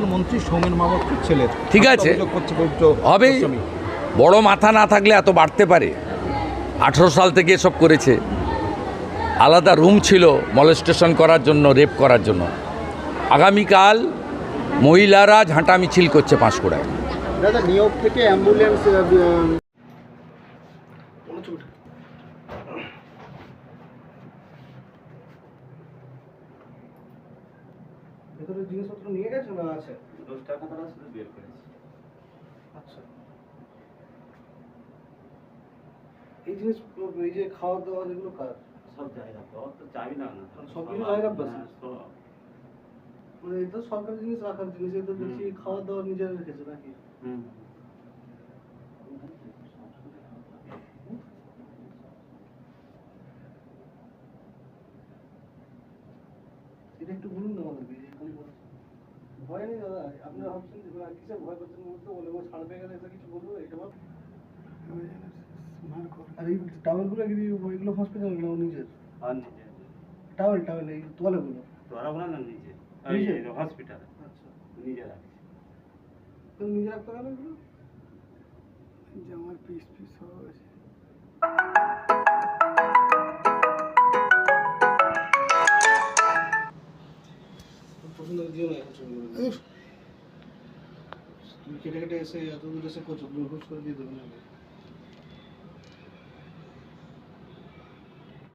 প্রাক্তন মন্ত্রী সৌমেন মামাত্র ছেলের। ঠিক আছে। গোস্বামী। বড় মাথা না থাকলে এত বাড়তে পারে। আঠেরো সাল থেকে এসব করেছে। আলাদা রুম ছিল মলেস্টেশন করার জন্য রেপ করার জন্য। আগামীকাল মহিলারা ঝাঁটা মিছিল করছে পাঁশকুড়ায়। দাদা নিয়োগ থেকে অ্যাম্বুলেন্স ভেতরে জিনিসপত্র নিয়ে গেছে না আছে? দশ টাকা তারা শুধু বের করেছে। আচ্ছা। এই জিনিস এই যে খাওয়া দাওয়া যেগুলো কাজ সব জায়গা তো তো চাবি না না সব কিছু জায়গা? হ্যাঁ, সব। মানে এটা সরকারি জিনিস রাখার জিনিস এটা বেশি খাওয়া দাওয়া নিজেরা রেখেছে নাকি? হুম। এটা একটু বলুন না আমাদেরকে ভয় নেই দাদা আপনারা ভাবছেন কিসের ভয় করছেন বলতে বলে ও ছাড় পেয়ে গেলে এটা কিছু বলব এটা ভাব। আর এই টাওয়ালগুলো কি এগুলো হসপিটাল না নিজের? আর নিজে টাওয়েল টাওয়েল এই তোয়ালেগুলো তোরা না নিজে নিজে? হসপিটাল আচ্ছা। নিজে রাখছে তো নিজে রাখতে গেল এগুলো জামার পিস পিস সব আছে। দিও না এখন কেটে কেটে এসে এত দূর এসে হুট করে দিয়ে দেবে না।